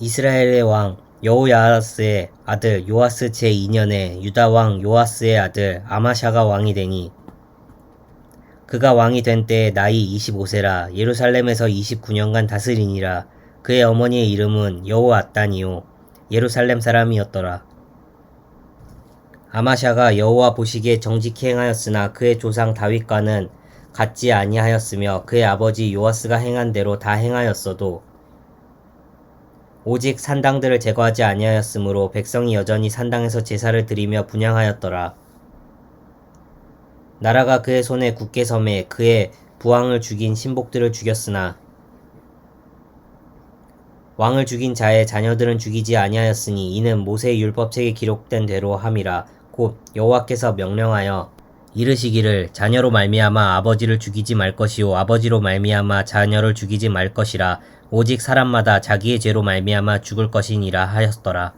이스라엘의 왕 여호야하스의 아들 요아스 제2년에 유다 왕 요아스의 아들 아마샤가 왕이 되니 그가 왕이 된 때에 나이 25세라 예루살렘에서 29년간 다스리니라. 그의 어머니의 이름은 여호아단이요. 예루살렘 사람이었더라. 아마샤가 여호와 보시기에 정직히 행하였으나 그의 조상 다윗과는 같지 아니하였으며 그의 아버지 요아스가 행한 대로 다 행하였어도 오직 산당들을 제거하지 아니하였으므로 백성이 여전히 산당에서 제사를 드리며 분양하였더라. 나라가 그의 손에 굳게 섬에 그의 부왕을 죽인 신복들을 죽였으나 왕을 죽인 자의 자녀들은 죽이지 아니하였으니 이는 모세의 율법책에 기록된 대로 함이라 곧 여호와께서 명령하여 이르시기를 자녀로 말미암아 아버지를 죽이지 말 것이요 아버지로 말미암아 자녀를 죽이지 말 것이라 오직 사람마다 자기의 죄로 말미암아 죽을 것이니라 하였더라.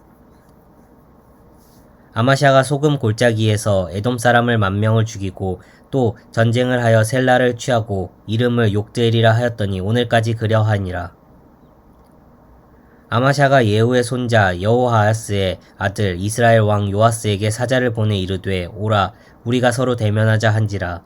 아마샤가 소금 골짜기에서 에돔 사람을 만 명을 죽이고 또 전쟁을 하여 셀라를 취하고 이름을 욕드엘이라 하였더니 오늘까지 그려하니라. 아마샤가 예후의 손자 여호하야스의 아들 이스라엘 왕 요아스에게 사자를 보내 이르되 오라 우리가 서로 대면하자 한지라.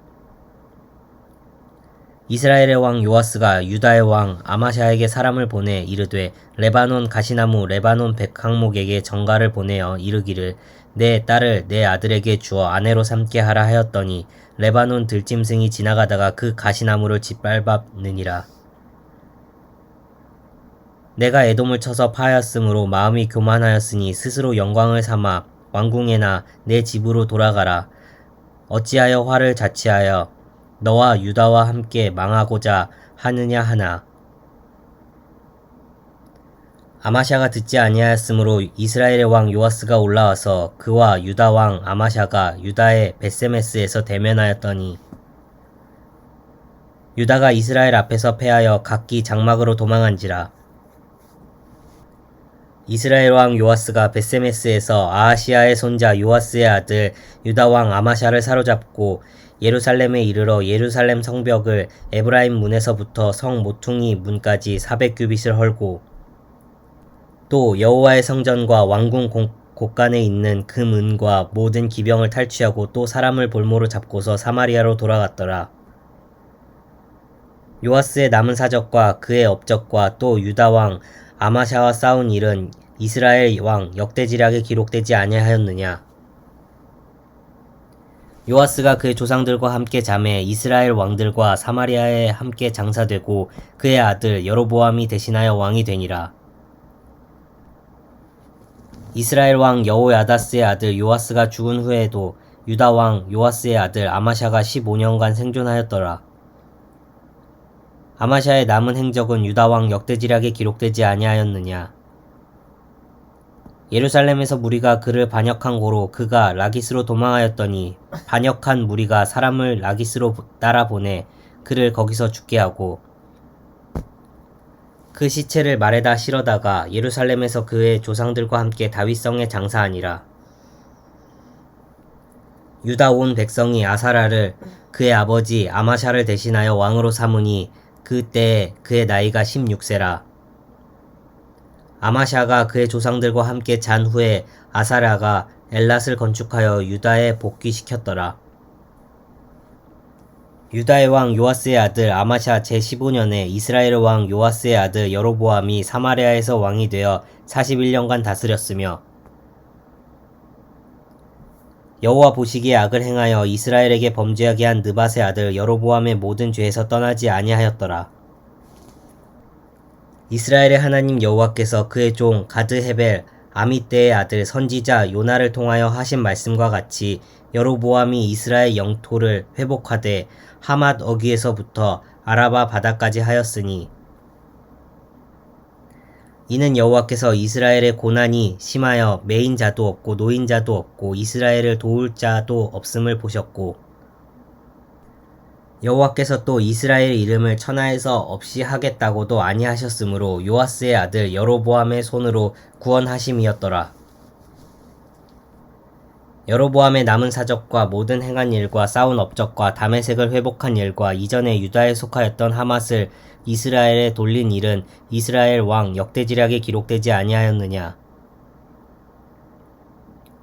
이스라엘의 왕 요아스가 유다의 왕 아마샤에게 사람을 보내 이르되 레바논 가시나무 레바논 백항목에게 전가를 보내어 이르기를 내 딸을 내 아들에게 주어 아내로 삼게 하라 하였더니 레바논 들짐승이 지나가다가 그 가시나무를 짓밟았느니라. 내가 애돔을 쳐서 파하였으므로 마음이 교만하였으니 스스로 영광을 삼아 왕궁에나 내 집으로 돌아가라. 어찌하여 화를 자취하여 너와 유다와 함께 망하고자 하느냐 하나. 아마샤가 듣지 아니하였으므로 이스라엘의 왕 요아스가 올라와서 그와 유다 왕 아마샤가 유다의 베세메스에서 대면하였더니 유다가 이스라엘 앞에서 패하여 각기 장막으로 도망한지라. 이스라엘 왕 요아스가 베세메스에서 아하시아의 손자 요아스의 아들 유다 왕 아마샤를 사로잡고 예루살렘에 이르러 예루살렘 성벽을 에브라임 문에서부터 성 모퉁이 문까지 400규빗을 헐고 또 여호와의 성전과 왕궁 곳간에 있는 그 문과 모든 기병을 탈취하고 또 사람을 볼모로 잡고서 사마리아로 돌아갔더라. 요아스의 남은 사적과 그의 업적과 또 유다 왕 아마샤와 싸운 일은 이스라엘 왕 역대지략에 기록되지 아니하였느냐. 요아스가 그의 조상들과 함께 잠에 이스라엘 왕들과 사마리아에 함께 장사되고 그의 아들 여로보암이 대신하여 왕이 되니라. 이스라엘 왕 여호야다스의 아들 요아스가 죽은 후에도 유다 왕 요아스의 아들 아마샤가 15년간 생존하였더라. 아마샤의 남은 행적은 유다 왕 역대지략에 기록되지 아니하였느냐. 예루살렘에서 무리가 그를 반역한 고로 그가 라기스로 도망하였더니 반역한 무리가 사람을 라기스로 따라 보내 그를 거기서 죽게 하고 그 시체를 말에다 실어다가 예루살렘에서 그의 조상들과 함께 다윗성에 장사하니라. 유다 온 백성이 아사라를 그의 아버지 아마샤를 대신하여 왕으로 삼으니 그때에 그의 나이가 16세라. 아마샤가 그의 조상들과 함께 잔 후에 아사라가 엘랏을 건축하여 유다에 복귀시켰더라. 유다의 왕 요아스의 아들 아마샤 제15년에 이스라엘 왕 요아스의 아들 여로보암이 사마리아에서 왕이 되어 41년간 다스렸으며 여호와 보시기에 악을 행하여 이스라엘에게 범죄하게 한 느밧의 아들 여로보암의 모든 죄에서 떠나지 아니하였더라. 이스라엘의 하나님 여호와께서 그의 종 가드 헤벨 아미떼의 아들 선지자 요나를 통하여 하신 말씀과 같이 여로보암이 이스라엘 영토를 회복하되 하맛 어귀에서부터 아라바 바다까지 하였으니 이는 여호와께서 이스라엘의 고난이 심하여 메인자도 없고 노인 자도 없고 이스라엘을 도울 자도 없음을 보셨고 여호와께서 또 이스라엘 이름을 천하에서 없이 하겠다고도 아니하셨으므로 요아스의 아들 여로보암의 손으로 구원하심이었더라. 여로보암의 남은 사적과 모든 행한 일과 싸운 업적과 담에색을 회복한 일과 이전에 유다에 속하였던 하맛을 이스라엘에 돌린 일은 이스라엘 왕 역대지략에 기록되지 아니하였느냐?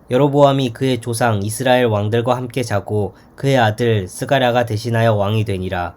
여로보암이 그의 조상 이스라엘 왕들과 함께 자고 그의 아들 스가랴가 대신하여 왕이 되니라